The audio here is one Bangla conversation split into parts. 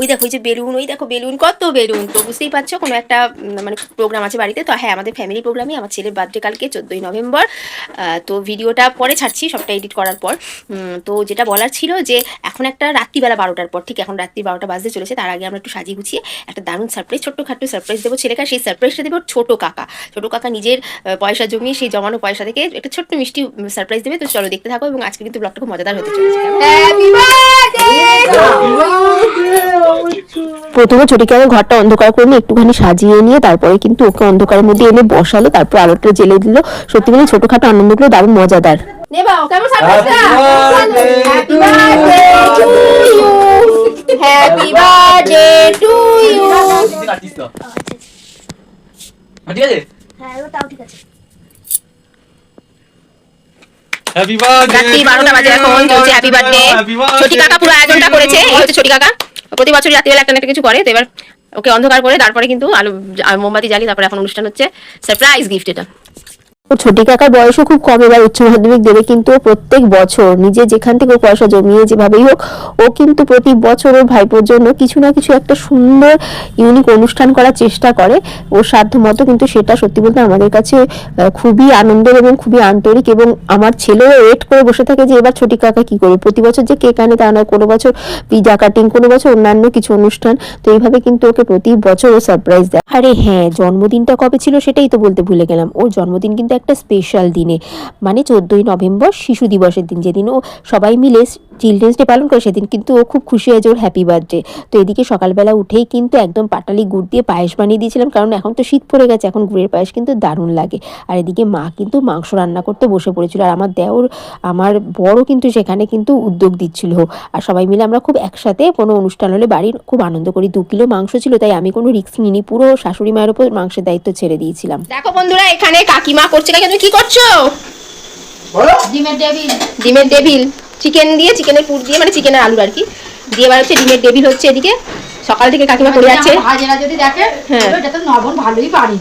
ওই দেখো ওই যে বেলুন, ওই দেখো বেলুন, কত বেলুন। তো বুঝতেই পারছ, কোনো একটা মানে প্রোগ্রাম আছে বাড়িতে। তো হ্যাঁ আমাদের ফ্যামিলি প্রোগ্রামে আমার ছেলের বার্থডে কালকে, চোদ্দোই নভেম্বর। তো ভিডিওটা পরে ছাড়ছি, সবটা এডিট করার পর। তো যেটা বলার ছিল যে, এখন একটা রাত্রিবেলা বারোটার পর, ঠিক এখন রাত্রি বারোটা বাজতে চলেছে, তার আগে আমরা একটু সাজিয়ে গুছিয়ে একটা দারুণ সারপ্রাইজ ছোট্ট খাট্ট সারপ্রাইজ দেবো ছেলেকে সেই সারপ্রাইজটা দেবো ছোটো কাকা। ছোটো কাকা নিজের পয়সা জমিয়ে, সেই জমানো পয়সা থেকে একটা ছোট্ট মিষ্টি সারপ্রাইজ দেবে। তো চলো দেখতে থাকো, এবং আজকে কিন্তু ব্লগটা খুব মজাদার হতে চলেছে। প্রথমে ছোটিকে আগে ঘরটা অন্ধকার করে নিয়ে একটুখানি সাজিয়ে নিয়ে তারপরে কিন্তু ওকে অন্ধকারের মধ্যে এনে বসালো তারপর আলোটা জেলে দিল। সত্যি বলে ছোটখাটো আনন্দগুলো দারুণ মজাদার। হ্যাপি বার্থডে টু ইউ ঠিক আছে। হ্যাঁ ওটাও ঠিক আছে। হ্যাপি বার্থডে রাত্রি বারোটা বাজে এখন চলছে হ্যাপি বার্থডে ছোটি কাকা পুরো আয়োজনটা করেছে। এই হচ্ছে ছোটি কাকা। প্রতি বছর রাত্রিবেলা একটা একটা কিছু করে তো এবার ওকে অন্ধকার করে তারপরে কিন্তু আলো মোমবাতি জ্বালিয়ে তারপরে এখন অনুষ্ঠান হচ্ছে। সারপ্রাইজ গিফট এটা। ছোটি কাকার বয়সও খুব কম, এবার উচ্চ মাধ্যমিক দেবে কিন্তু প্রত্যেক বছর। নিজে যেখান থেকে পয়সা জমিয়ে যেভাবেই হোক, ও কিন্তু প্রতি বছর ওর ভাইপোর জন্য কিছু না কিছু একটা সুন্দর ইউনিক অনুষ্ঠান করার চেষ্টা করে। ওর সাধ্য মতো কিন্তু সেটা সত্যি বলতে আমাদের কাছে খুবই আনন্দের এবং খুবই আন্তরিক এবং আমার ছেলেও ওয়েট করে বসে থাকে যে এবার ছোটি কাকা কি করবে। প্রতি বছর যে কেক আনে তা নয়, কোনো বছর পিজা কাটিং কোনো বছর অন্যান্য কিছু অনুষ্ঠান। তো এইভাবে কিন্তু ওকে প্রতি বছর ও সারপ্রাইজ দেয়। আরে হ্যাঁ জন্মদিনটা কবে ছিল সেটাই তো বলতে ভুলে গেলাম। ওর জন্মদিন কিন্তু একটা স্পেশাল দিনে। মানে চোদ্দোই নভেম্বর শিশু দিবসের দিন যেদিন ও সবাই মিলে চিলড্রেন্স ডে পালন করে সেদিন কিন্তু ও খুব খুশি হয়েছে ওর হ্যাপি বার্থডে তো এদিকে সকালবেলা উঠেই কিন্তু একদম পাটালি গুড় দিয়ে পায়েস বানিয়ে দিয়েছিলাম কারণ এখন তো শীত পড়ে গেছে এখন গুড়ের পায়েস কিন্তু দারুণ লাগে। আর এদিকে মা কিন্তু মাংস রান্না করতে বসে পড়েছিল আর আমার দেওর আমার বড় কিন্তু সেখানে কিন্তু উদ্যোগ দিচ্ছিল। আর সবাই মিলে আমরা খুব একসাথে কোনো অনুষ্ঠান হলে বাড়ির খুব আনন্দ করি। দু কিলো মাংস ছিল তাই আমি কোনো রিস্ক নিইনি পুরো শাশুড়ি মায়ের উপর মাংসের দায়িত্ব ছেড়ে দিয়েছিলাম। দেখো বন্ধুরা এখানে কাকিমা করছে কাকি তুমি কি করছ? ডিমের টেবিল। ডিমের ডেভিল চিকেন দিয়ে চিকেনের পুর দিয়ে মানে চিকেনের আলু আর কি। দিয়ে এবার হচ্ছে ডিমের ডেভিল হচ্ছে এদিকে। সকাল থেকে কাকিমা করে যাচ্ছে ভাজেরা যদি দেখে হ্যাঁ। এটা তো নবন ভালোই পারি।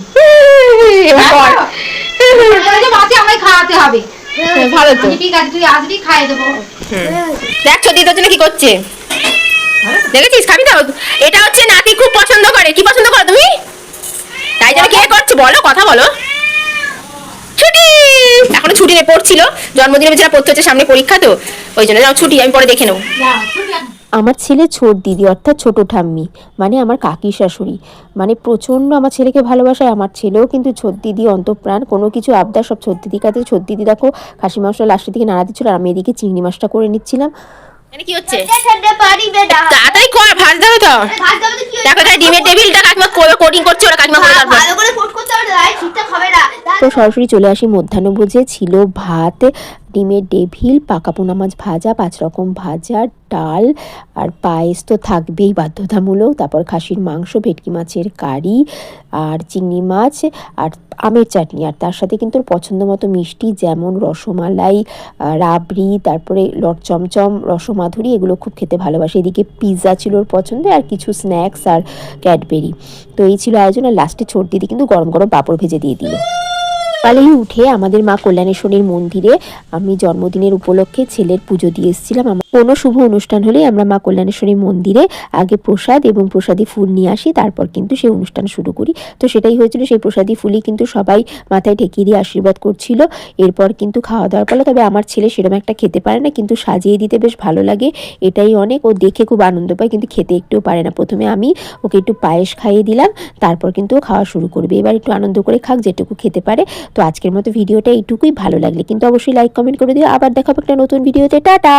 এবার কর। বলে যে মাকে আমায় খাওয়াতে হবে। হ্যাঁ, ভালো তো। ঠিক আছে তুই আসবি খাইয়ে দেবো। দেখ সত্যি তোর জন্য কি করছে। দেখেছিস খাবি তো এটা হচ্ছে নাতি খুব পছন্দ করে। কি পছন্দ করো তুমি? তাই জন্য কে করছে? বলো কথা বলো। এখনও ছুটি নেই পড়ছিল জন্মদিনে বেচারা পড়তে হচ্ছে সামনে পরীক্ষা তো ওই জন্য যাও ছুটি আমি পরে দেখে নেব। আমার ছেলে ছোট দিদি অর্থাৎ ছোট ঠাম্মি মানে আমার কাকি শাশুড়ি। মানে প্রচণ্ড আমার ছেলেকে ভালোবাসায় আমার ছেলেও কিন্তু ছোট দিদি অন্তপ্রাণ কোনো কিছু আবদার সব ছোট দিদির কাছে ছোট দিদি দেখো খাসি মাংসটা লাস্টের দিকে নাড়া দিচ্ছিল আর আমি এদিকে চিংড়ি মাছটা করে নিচ্ছিলাম। মানে কি হচ্ছে? বেটা তাড়াতাড়ি কর ভাজ দেবে তো। ভাত দেবে তো কি হয়েছে? দেখো ডিমের টেবিলটা কাকিমা কোটিং করছে ওরা কাকিমা ভালো করে ফুট করতে হবে ঠিকঠাক হবে না। তো সরাসরি চলে আসি মধ্যাহ্নভোজে। ছিল ভাত, ডিমের ডেভিল পাকা পোনা মাছ ভাজা, পাঁচ রকম ভাজা, ডাল আর পায়েস তো থাকবেই বাধ্যতামূলক। তারপর খাসির মাংস, ভেটকি মাছের কারি আর চিংড়ি মাছ আর আমের চাটনি। আর তার সাথে কিন্তু পছন্দ মতো মিষ্টি যেমন রসমালাই রাবড়ি, তারপরে লট চমচম, রসমাধুরি, এগুলো খুব খেতে ভালোবাসে। এদিকে পিৎজা ছিল ওর পছন্দের আর কিছু স্ন্যাক্স আর ক্যাডবেরি। তো এই ছিল আয়োজন। আর লাস্টে ছোট দিদি কিন্তু গরম গরম পাঁপড় ভেজে দিয়ে দিল। সকালেই উঠে আমাদের মা কল্যাণেশ্বরীর মন্দিরে আমি জন্মদিনের উপলক্ষে ছেলের পুজো দিয়ে এসেছিলাম। কোনো শুভ অনুষ্ঠান হলেই আমরা মা কল্যাণেশ্বরী মন্দিরে আগে প্রসাদ এবং প্রসাদী ফুল নিয়ে আসি, তারপর কিন্তু সেই অনুষ্ঠান শুরু করি। তো সেটাই হয়েছিল, সেই প্রসাদী ফুলই কিন্তু সবাই মাথায় ঠেকিয়ে দিয়ে আশীর্বাদ করছিল। এরপর কিন্তু খাওয়া দাওয়ার পালা, তবে আমার ছেলে সেরকম একটা খেতে পারে না, কিন্তু সাজিয়ে দিতে বেশ ভালো লাগে। এটাই অনেক, ও দেখে খুব আনন্দ পায়, কিন্তু খেতে একটুও পারে না। প্রথমে আমি ওকে একটু পায়েস খাইয়ে দিলাম, তারপর কিন্তু ও খাওয়া শুরু করবে। এবার একটু আনন্দ করে খাক, যেটুকু খেতে পারে। তো আজকের মতো ভিডিওটা এইটুকুই, ভালো লাগলে কিন্তু অবশ্যই লাইক, কমেন্ট করে দিও। আবার দেখাবো একটা নতুন ভিডিওতে। টাটা!